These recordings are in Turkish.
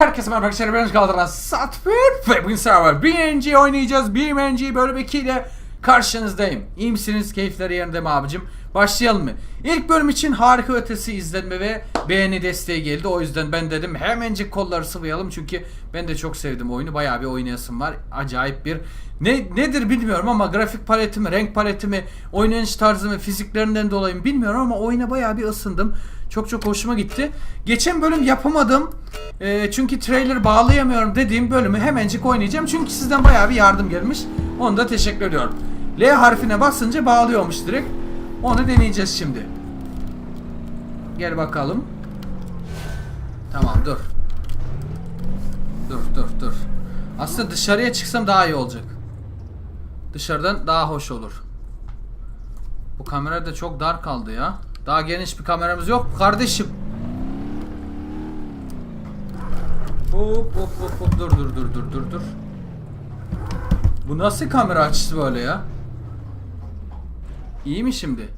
Herkese merhaba arkadaşlar ben Kaldıran Satfir ve bugün server BNG oynayacağız. BNG bölüm 2 ile karşınızdayım. İyi misiniz? Keyifleri yerinde mi abicim? Başlayalım mı? İlk bölüm için harika ötesi izlenme ve beğeni desteği geldi. O yüzden ben dedim hemencik kolları sıvayalım. Çünkü ben de çok sevdim oyunu. Bayağı bir oynayasım var. Acayip bir ne nedir bilmiyorum ama grafik paletimi, renk paletimi, oynanış tarzımı, fiziklerinden dolayı mı bilmiyorum ama oyuna bayağı bir ısındım. Çok çok hoşuma gitti. Geçen bölüm yapamadım. Ee, çünkü trailer bağlayamıyorum dediğim bölümü hemencik oynayacağım. Çünkü sizden bayağı bir yardım gelmiş. Onu da teşekkür ediyorum. L harfine basınca bağlıyormuş direkt. Onu deneyeceğiz şimdi. Gel bakalım. Tamam dur. Dur dur dur. Aslında dışarıya çıksam daha iyi olacak. Dışarıdan daha hoş olur. Bu kamera da çok dar kaldı ya. Daha geniş bir kameramız yok kardeşim. Hop hop hop hop dur dur dur dur dur dur. Bu nasıl kamera açısı böyle ya? İyi mi şimdi?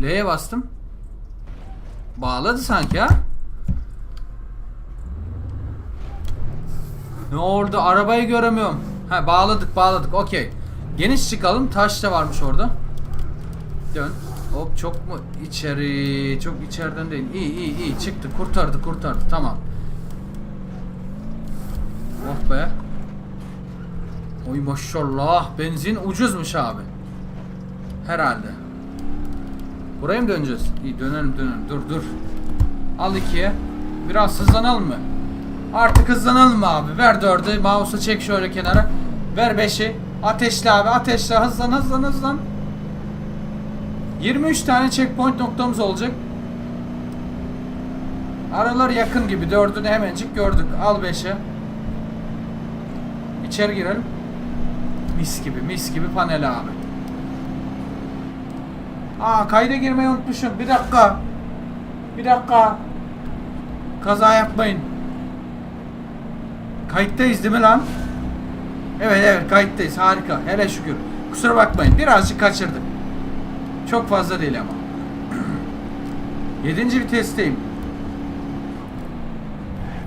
L'ye bastım. Bağladı sanki ha? Ne oldu? Arabayı göremiyorum. Ha bağladık bağladık. Okey. Geniş çıkalım. Taş da varmış orada. Dön. Hop çok mu içeri? Çok içeriden değil. İyi iyi iyi çıktı. Kurtardı kurtardı. Tamam. Oh be. Oy maşallah. Benzin ucuzmuş abi. Herhalde. Buraya mı döneceğiz? İyi dönelim dönelim. Dur dur. Al ikiye. Biraz hızlanalım mı? Artık hızlanalım mı abi? Ver dördü. Mouse'u çek şöyle kenara. Ver beşi. Ateşle abi. Ateşle. Hızlan hızlan hızlan. 23 tane checkpoint noktamız olacak. Aralar yakın gibi. Dördünü hemencik gördük. Al beşe. İçeri girelim. Mis gibi mis gibi panel abi. Aa kayda girmeyi unutmuşum. Bir dakika. Bir dakika. Kaza yapmayın. Kayıttayız değil mi lan? Evet evet kayıttayız. Harika. Hele şükür. Kusura bakmayın. Birazcık kaçırdık. Çok fazla değil ama. Yedinci vitesteyim.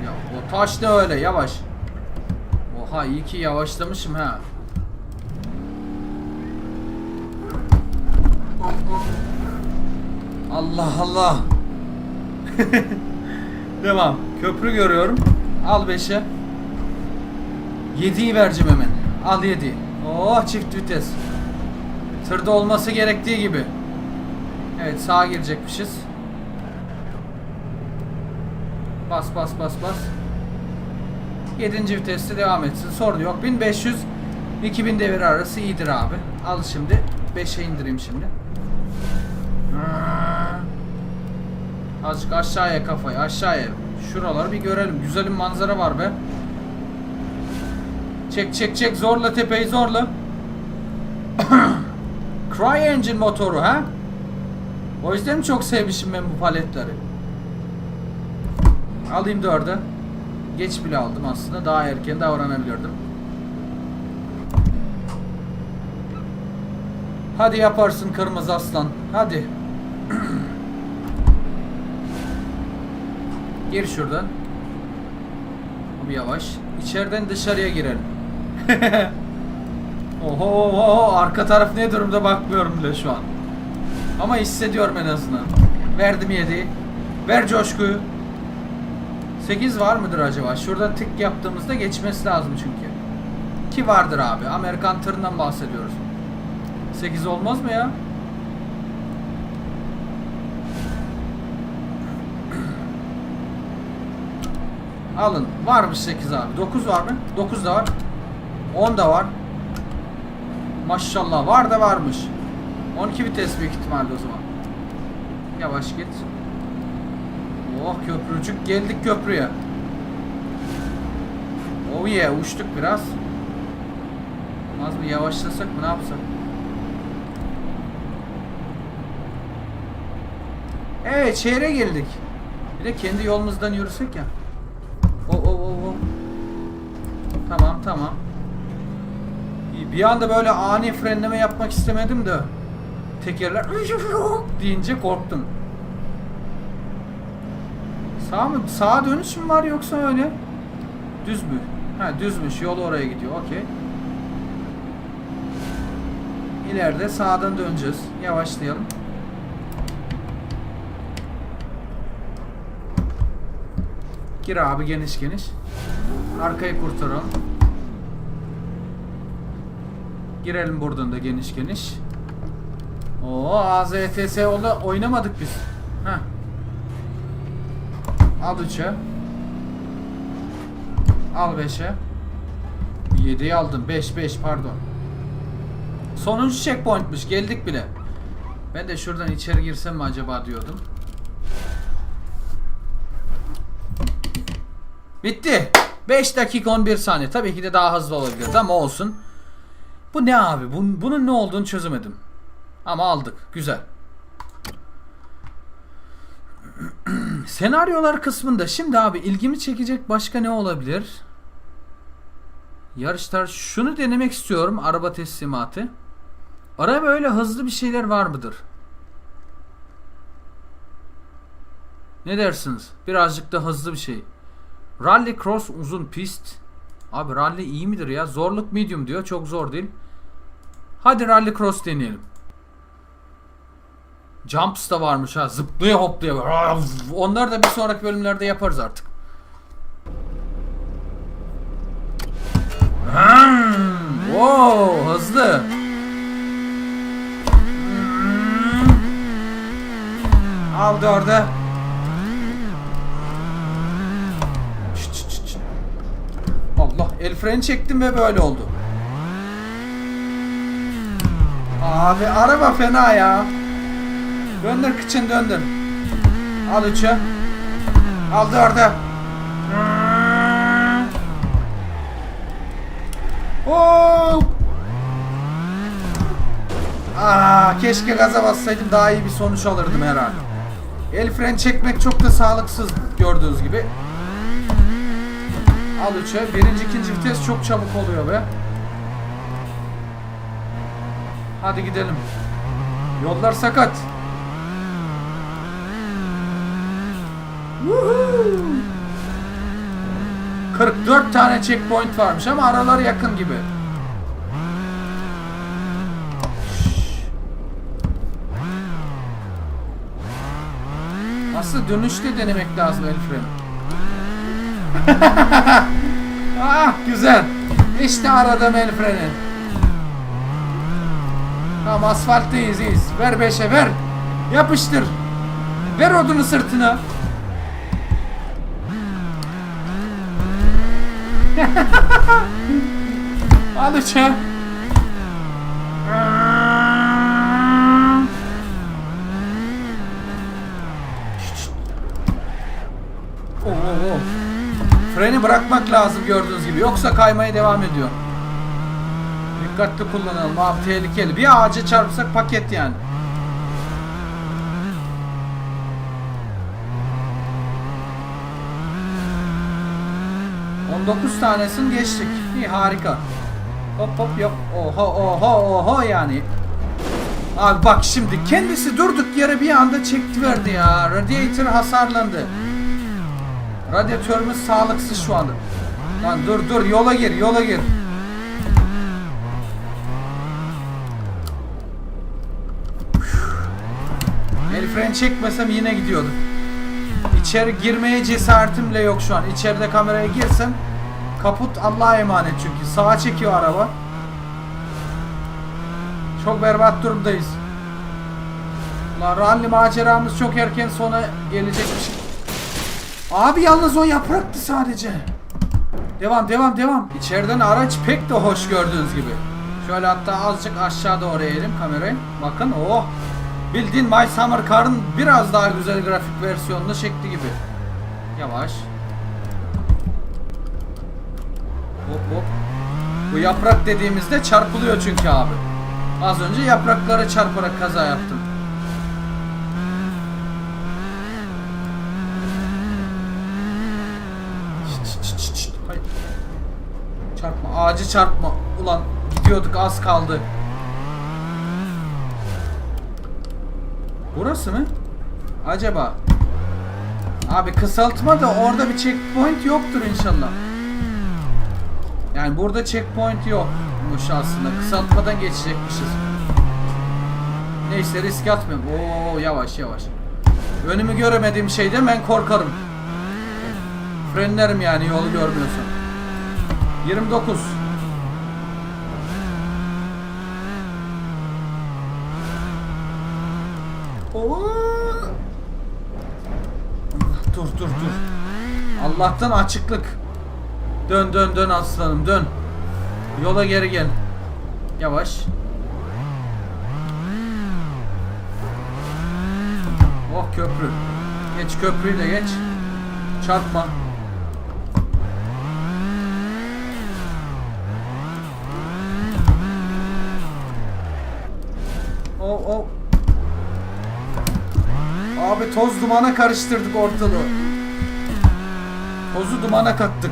Ya o taş da öyle yavaş. Oha iyi ki yavaşlamışım ha. Allah Allah. Devam. Köprü görüyorum. Al 5'e. 7'yi vereceğim hemen. Al 7. Oh çift vites. Tırda olması gerektiği gibi. Evet sağa girecekmişiz. Bas bas bas bas. 7. viteste devam etsin. Sorun yok. 1500 2000 devir arası iyidir abi. Al şimdi. 5'e indireyim şimdi. Azıcık aşağıya kafayı aşağıya. Şuraları bir görelim. Güzel bir manzara var be. Çek çek çek zorla tepeyi zorla. Cry Engine motoru ha? O yüzden mi çok sevmişim ben bu paletleri? Alayım dörde. Geç bile aldım aslında. Daha erken davranabilirdim. Hadi yaparsın kırmızı aslan. Hadi. Gir şuradan. Bir yavaş. İçeriden dışarıya girelim. Oho, oho, arka taraf ne durumda bakmıyorum bile şu an. Ama hissediyorum en azından. Verdim 7. Ver coşkuyu. 8 var mıdır acaba? Şuradan tık yaptığımızda geçmesi lazım çünkü. Ki vardır abi. Amerikan tırından bahsediyoruz. 8 olmaz mı ya? Alın. Varmış 8 abi. 9 var mı? 9 da var. 10 da var. Maşallah var da varmış. 12 vites büyük ihtimalle o zaman. Yavaş git. Oh köprücük geldik köprüye. Oh yeah uçtuk biraz. Az bir yavaşlasak mı ne yapsak? Evet şehre geldik. Bir de kendi yolumuzdan yürüsek ya. Oh oh oh oh. Tamam tamam. Bir anda böyle ani frenleme yapmak istemedim de tekerler deyince korktum. Sağ mı? Sağa dönüş mü var yoksa öyle? Düz mü? Ha düzmüş. Yol oraya gidiyor. Okey. İleride sağdan döneceğiz. Yavaşlayalım. Gir abi geniş geniş. Arkayı kurtaralım. Girelim buradan da geniş geniş. Oo AZTS oldu oynamadık biz. Heh. Al 3'e. Al 5'e. 7'yi aldım. 5 5 pardon. Sonuncu checkpointmiş. Geldik bile. Ben de şuradan içeri girsem mi acaba diyordum. Bitti. 5 dakika 11 saniye. Tabii ki de daha hızlı olabilirdi ama olsun. Bu ne abi? Bunun, bunun ne olduğunu çözemedim. Ama aldık. Güzel. Senaryolar kısmında şimdi abi ilgimi çekecek başka ne olabilir? Yarışlar şunu denemek istiyorum. Araba teslimatı. Araba böyle hızlı bir şeyler var mıdır? Ne dersiniz? Birazcık da hızlı bir şey. Rally cross uzun pist. Abi rally iyi midir ya? Zorluk medium diyor. Çok zor değil. Hadi rally cross deneyelim. Jumps da varmış ha. Zıplaya hoplaya. Onları da bir sonraki bölümlerde yaparız artık. Hmm, wow, hızlı. Hmm. Al dörde. Çıt çıt çıt çıt. Allah el freni çektim ve böyle oldu. Abi araba fena ya. Döndür kıçın döndür. Al üçü. Al dördü. Hop. Aa, keşke gaza bassaydım daha iyi bir sonuç alırdım herhalde. El fren çekmek çok da sağlıksız gördüğünüz gibi. Al üçe. Birinci ikinci vites çok çabuk oluyor be. Hadi gidelim. Yollar sakat. Woohoo! 44 tane checkpoint varmış ama araları yakın gibi. Aslında dönüşte denemek lazım el. ah güzel. İşte aradığım el freni. Tamam asfalttayız iyiyiz. Ver beşe ver. Yapıştır. Ver odunu sırtına. Al üçe. Oo, oo. Freni bırakmak lazım gördüğünüz gibi. Yoksa kaymaya devam ediyor. Dikkatli kullanalım abi tehlikeli. Bir ağaca çarpsak paket yani. On dokuz tanesini geçtik. İyi harika. Hop hop yok. Oho oho oho yani. Abi bak şimdi kendisi durduk yere bir anda çekti verdi ya. Radiator hasarlandı. Radyatörümüz sağlıksız şu anda. Lan dur dur yola gir yola gir. El fren çekmesem yine gidiyordu. İçeri girmeye cesaretim bile yok şu an. İçeride kameraya girsem kaput Allah'a emanet çünkü. Sağa çekiyor araba. Çok berbat durumdayız. La rally maceramız çok erken sona gelecekmiş. Abi yalnız o yapraktı sadece. Devam devam devam. İçeriden araç pek de hoş gördüğünüz gibi. Şöyle hatta azıcık aşağı doğru eğelim kamerayı. Bakın oh. Bildiğin My Summer Car'ın biraz daha güzel grafik versiyonunu şekli gibi. Yavaş. Hop hop. Bu yaprak dediğimizde çarpılıyor çünkü abi. Az önce yapraklara çarparak kaza yaptım. Ağacı çarpma. Ulan gidiyorduk az kaldı. Burası mı? Acaba? Abi kısaltma da orada bir checkpoint yoktur inşallah. Yani burada checkpoint yokmuş aslında. Kısaltmadan geçecekmişiz. Neyse risk atmıyorum. Oo yavaş yavaş. Önümü göremediğim şeyde ben korkarım. Frenlerim yani yolu görmüyorsam. 29. Oo. Dur dur dur. Allah'tan açıklık. Dön dön dön aslanım dön. Yola geri gel. Yavaş. Oh köprü. Geç köprüyü de geç. Çarpma. Oh oh. Abi toz dumana karıştırdık ortalığı. Tozu dumana kattık.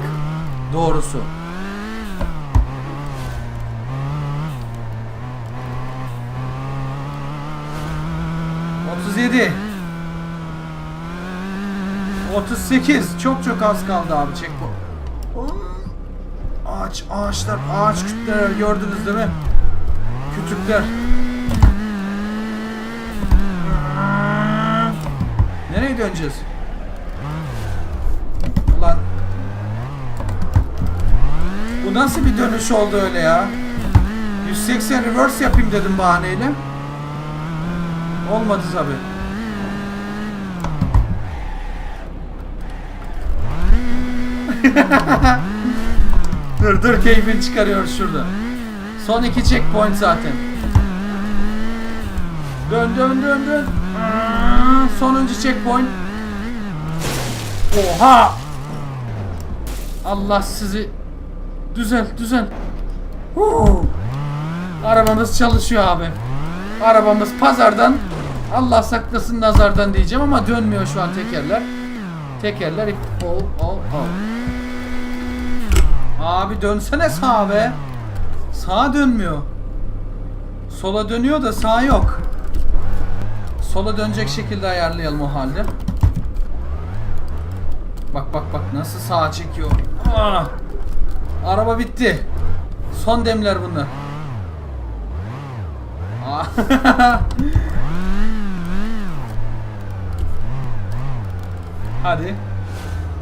Doğrusu. Otuz yedi. 38. Çok çok az kaldı abi çek bu. Ağaç, ağaçlar, ağaç kütleler gördünüz değil mi? Kütükler. Nereye döneceğiz? Ulan. Nasıl bir dönüş oldu öyle ya? 180 reverse yapayım dedim bahaneyle. Olmadı tabi. dur dur keyfini çıkarıyoruz şurada. Son iki checkpoint zaten. Dön dön dön dön. Sonuncu checkpoint. Oha! Allah sizi düzel düzel. Huu. Arabamız çalışıyor abi. Arabamız pazardan Allah saklasın nazardan diyeceğim ama dönmüyor şu an tekerler. Tekerler oh, oh, oh. Abi dönsene sağa be. Sağa dönmüyor. Sola dönüyor da sağ yok. Sola dönecek şekilde ayarlayalım o halde. Bak bak bak nasıl sağa çekiyor. Ah! Araba bitti. Son demler bunlar. Hadi.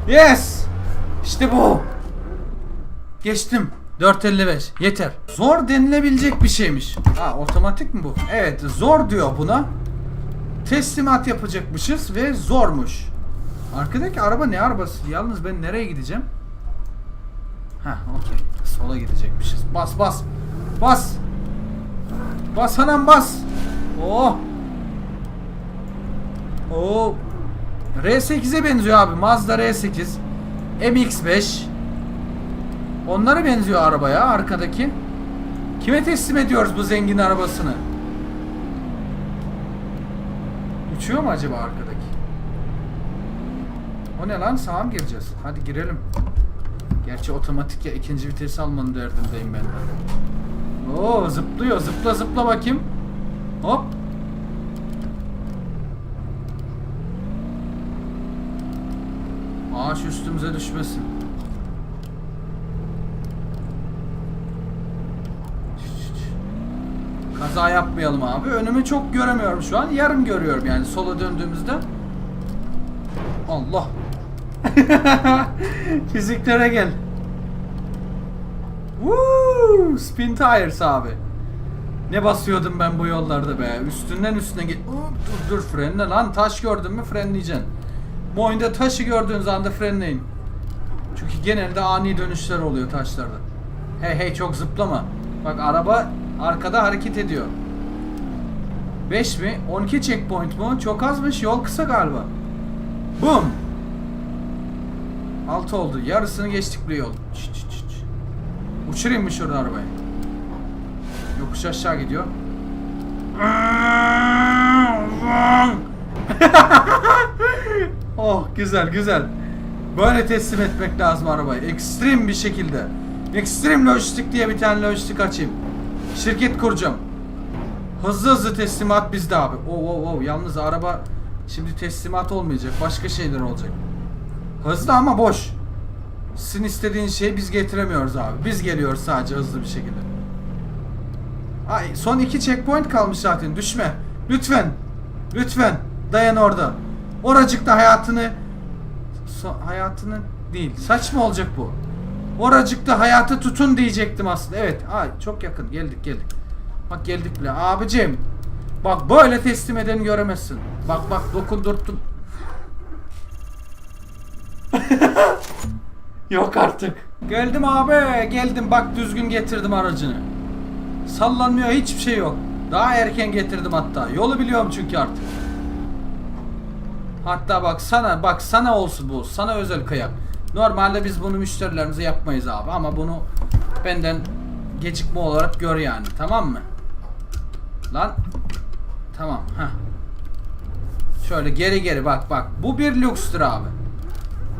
Yes! İşte bu. Geçtim. 455. Yeter. Zor denilebilecek bir şeymiş. Ha otomatik mi bu? Evet zor diyor buna. Teslimat yapacakmışız ve zormuş. Arkadaki araba ne arabası? Yalnız ben nereye gideceğim? Ha okey. Sola gidecekmişiz. Bas bas. Bas. Bas anam bas. Oh. Oo. R8'e benziyor abi. Mazda R8. MX-5. Onlara benziyor arabaya arkadaki. Kime teslim ediyoruz bu zengin arabasını? Uçuyor mu acaba arkadaki? O ne lan? Sağa mı gireceğiz? Hadi girelim. Gerçi otomatik ya ikinci vites almanın derdindeyim ben. Oo zıplıyor. Zıpla zıpla bakayım. Hop. Ağaç üstümüze düşmesin. Kaza yapmayalım abi. Önümü çok göremiyorum şu an. Yarım görüyorum yani sola döndüğümüzde. Allah. Fiziklere gel. Woo! Spin tires abi. Ne basıyordum ben bu yollarda be. Üstünden üstüne git. Dur dur frenle lan. Taş gördün mü frenleyeceksin. Bu oyunda taşı gördüğünüz anda frenleyin. Çünkü genelde ani dönüşler oluyor taşlarda. Hey hey çok zıplama. Bak araba arkada hareket ediyor. 5 mi? 12 checkpoint mu? Çok azmış. Yol kısa galiba. Boom. 6 oldu. Yarısını geçtik bu yol. Çıt çıt çıt. Uçurayım mı şuradan arabayı? Yokuş aşağı gidiyor. oh güzel güzel. Böyle teslim etmek lazım arabayı. Ekstrem bir şekilde. Ekstrem lojistik diye bir tane lojistik açayım. Şirket kuracağım. Hızlı hızlı teslimat bizde abi. Oo oo oo yalnız araba şimdi teslimat olmayacak. Başka şeyler olacak. Hızlı ama boş. Sizin istediğin şeyi biz getiremiyoruz abi. Biz geliyoruz sadece hızlı bir şekilde. Ay son iki checkpoint kalmış zaten. Düşme. Lütfen. Lütfen. Dayan orada. Oracıkta hayatını so- hayatını değil. Saçma olacak bu. Oracıkta hayatı tutun diyecektim aslında. Evet. Ay çok yakın. Geldik geldik. Bak geldik bile. Abicim. Bak böyle teslim edeni göremezsin. Bak bak dokundurttum. Yok artık. Geldim abi. Geldim. Bak düzgün getirdim aracını. Sallanmıyor hiçbir şey yok. Daha erken getirdim hatta. Yolu biliyorum çünkü artık. Hatta bak sana bak sana olsun bu. Sana özel kıyak. Normalde biz bunu müşterilerimize yapmayız abi ama bunu benden gecikme olarak gör yani. Tamam mı? Lan. Tamam. ha. Şöyle geri geri bak bak. Bu bir lüksdür abi.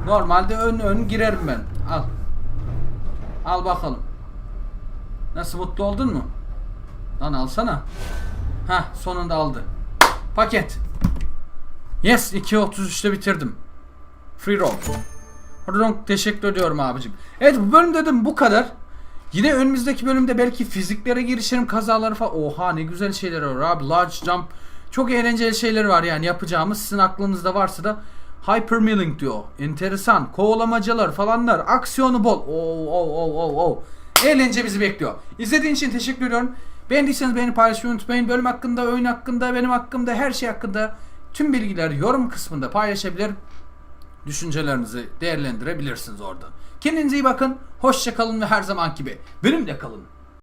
Normalde ön ön girerim ben. Al. Al bakalım. Nasıl mutlu oldun mu? Lan alsana. Ha sonunda aldı. Paket. Yes 2.33'te bitirdim. Free roll. Pardon teşekkür ediyorum abicim. Evet bu bölüm dedim bu kadar. Yine önümüzdeki bölümde belki fiziklere girişirim kazaları falan. Oha ne güzel şeyler var abi. Large jump. Çok eğlenceli şeyler var yani yapacağımız. Sizin aklınızda varsa da Hyper Milling diyor. Enteresan. Kovalamacalar falanlar. Aksiyonu bol. Oo, oo, oo, oo, oo. Eğlence bizi bekliyor. İzlediğin için teşekkür ediyorum. Beğendiyseniz beğeni paylaşmayı unutmayın. Bölüm hakkında, oyun hakkında, benim hakkımda, her şey hakkında tüm bilgiler yorum kısmında paylaşabilir. Düşüncelerinizi değerlendirebilirsiniz orada. Kendinize iyi bakın. Hoşça kalın ve her zaman gibi benimle kalın.